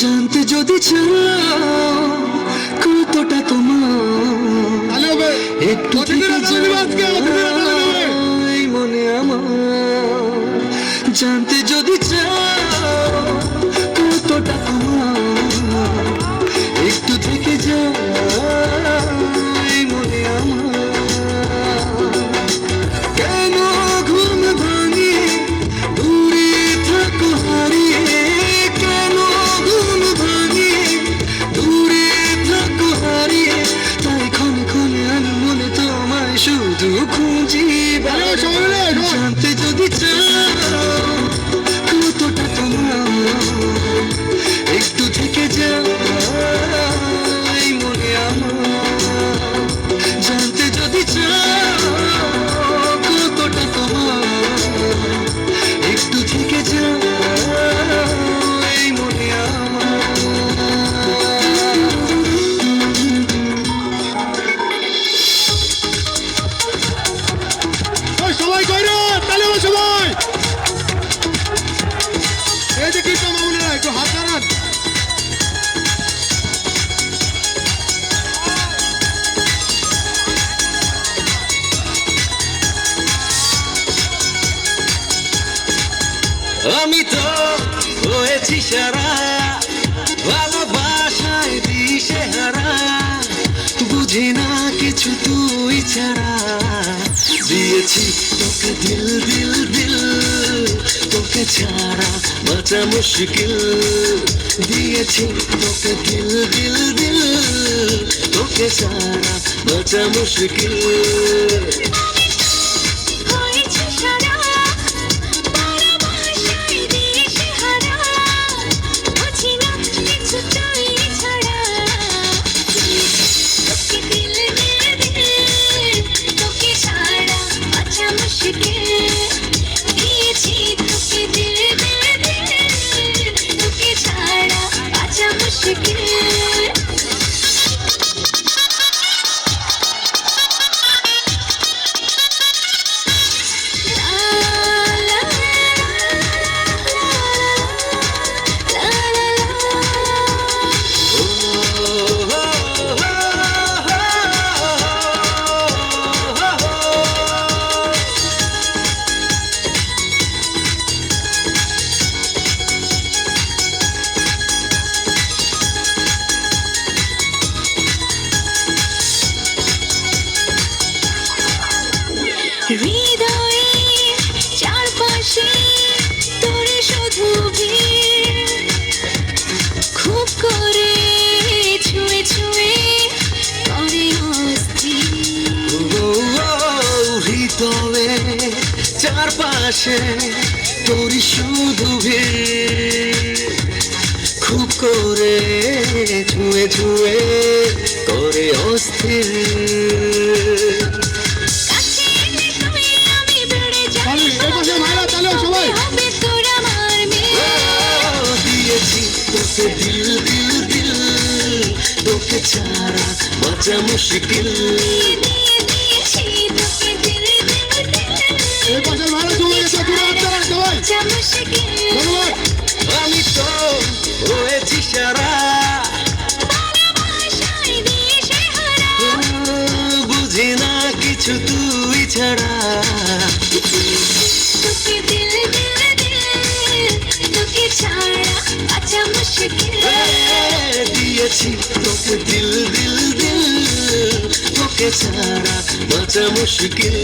জানতে যদি চাও কতটা তোমার? একটু মনে আমার। জানতে যদি চাও 哭泣的 নাড়ান আমি তো হয়েছি সারা, ভালোবাসায় দিশে হারা বুঝি না কিছু তুই ছাড়া। দিয়েছি তোকে দিল দিল দিল। তোকে ছাড়া বাঁচা মুশকিল। দিয়েছি তোকে দিল দিল দিল। তোকে ছাড়া বাঁচা মুশকিল। তালে, সবাই। হবে তোর আমার মেয়ে ও, দিয়েছি তোকে দিল দিল দিল। তোকে ছাড়া বাঁচা মুশকিল। আমি তো হয়েছি সারা বুঝি না কিছু তুই ছাড়া আচ্ছা দিয়েছি তোকে দিল তোকে মুশকিল